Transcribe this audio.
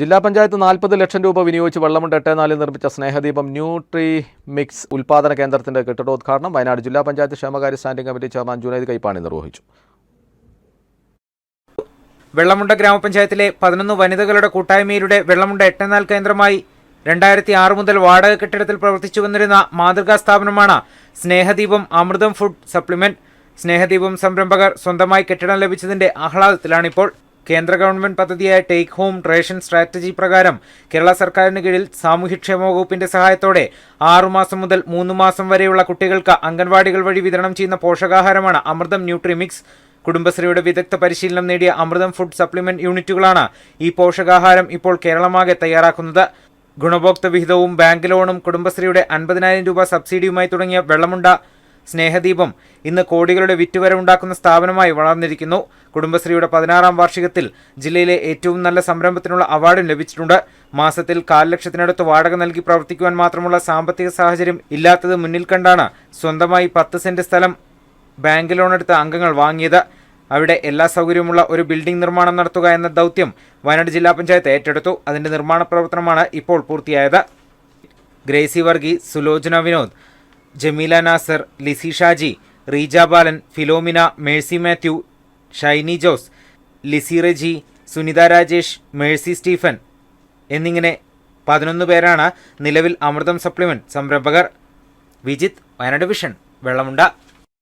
ജില്ലാ പഞ്ചായത്ത് നാൽപ്പത് ലക്ഷം രൂപ വിനിയോഗിച്ച് വെള്ളമുണ്ട് എട്ട് നാലിൽ നിർമ്മിച്ച സ്നേഹദീപം ന്യൂട്രി മിക്സ് ഉൽപാദന കേന്ദ്രത്തിന്റെ കെട്ടിടോദ്ഘാടനം. വയനാട് ജില്ലാ പഞ്ചായത്ത് ക്ഷേമകാര്യ standing committee chairman Junaid Kaippani നിർവഹിച്ചു. വെള്ളമുണ്ട ഗ്രാമപഞ്ചായത്തിലെ പതിനൊന്ന് വനിതകളുടെ കൂട്ടായ്മയിലൂടെ വെള്ളമുണ്ട എട്ടനാൾ കേന്ദ്രമായി രണ്ടായിരത്തി ആറ് മുതൽ വാടക കെട്ടിടത്തിൽ പ്രവർത്തിച്ചു വന്നിരുന്ന മാതൃകാ സ്ഥാപനമാണ് സ്നേഹദീപം അമൃതം ഫുഡ് സപ്ലിമെന്റ്. സ്നേഹദീപം സംരംഭകർ സ്വന്തമായി കെട്ടിടം ലഭിച്ചതിന്റെ ആഹ്ലാദത്തിലാണിപ്പോൾ കേന്ദ്ര ഗവൺമെന്റ് പദ്ധതിയായ ടേക്ക് ഹോം റേഷൻ സ്ട്രാറ്റജി പ്രകാരം കേരള സർക്കാരിന് കീഴിൽ സാമൂഹ്യക്ഷേമ വകുപ്പിന്റെ സഹായത്തോടെ ആറുമാസം മുതൽ മൂന്ന് മാസം വരെയുള്ള കുട്ടികൾക്ക് അംഗൻവാടികൾ വഴി വിതരണം ചെയ്യുന്ന പോഷകാഹാരമാണ് അമൃതം ന്യൂട്രിമിക്സ്. കുടുംബശ്രീയുടെ വിദഗ്ധ പരിശീലനം നേടിയ അമൃതം ഫുഡ് സപ്ലിമെന്റ് യൂണിറ്റുകളാണ് ഈ പോഷകാഹാരം ഇപ്പോൾ കേരളമാകെ തയ്യാറാക്കുന്നത്. ഗുണഭോക്തൃ വിഹിതവും ബാങ്ക് ലോണും കുടുംബശ്രീയുടെ അൻപതിനായിരം രൂപ സബ്സിഡിയുമായി തുടങ്ങിയ വെള്ളമുണ്ട സ്നേഹദീപം ഇന്ന് കോടികളുടെ വിറ്റുവരവുണ്ടാക്കുന്ന സ്ഥാപനമായി വളർന്നിരിക്കുന്നു. കുടുംബശ്രീയുടെ പതിനാറാം വാർഷികത്തിൽ ജില്ലയിലെ ഏറ്റവും നല്ല സംരംഭത്തിനുള്ള അവാർഡും ലഭിച്ചിട്ടുണ്ട്. മാസത്തിൽ കാൽ ലക്ഷത്തിനടുത്ത് വാടക നൽകി പ്രവർത്തിക്കുവാൻ മാത്രമുള്ള സാമ്പത്തിക സാഹചര്യം ഇല്ലാത്തത് മുന്നിൽ കണ്ടാണ് സ്വന്തമായി പത്ത് സെന്റ് സ്ഥലം ബാങ്ക് ലോൺ എടുത്ത അംഗങ്ങൾ വാങ്ങിയത്. അവിടെ എല്ലാ സൗകര്യമുള്ള ഒരു ബിൽഡിംഗ് നിർമ്മാണം നടത്തുക എന്ന ദൗത്യം വയനാട് ജില്ലാ പഞ്ചായത്ത് ഏറ്റെടുത്തു. അതിന്റെ നിർമ്മാണ പ്രവർത്തനമാണ് ഇപ്പോൾ പൂർത്തിയായത്. ഗ്രേസി വർഗീസ് സുലോചന വിനോദ്. ജമീല നാസർ ലിസി ഷാജി റീജ ബാലൻ ഫിലോമിന മേഴ്സി മാത്യു ഷൈനി ജോസ് ലിസി റെജി സുനിത രാജേഷ് മേഴ്സി സ്റ്റീഫൻ എന്നിങ്ങനെ പതിനൊന്ന് പേരാണ് നിലവിൽ അമൃതം സപ്ലിമെന്റ് സംരംഭകർ. വിജിത്ത് വയനാട് വിഷൻ വെള്ളമുണ്ട.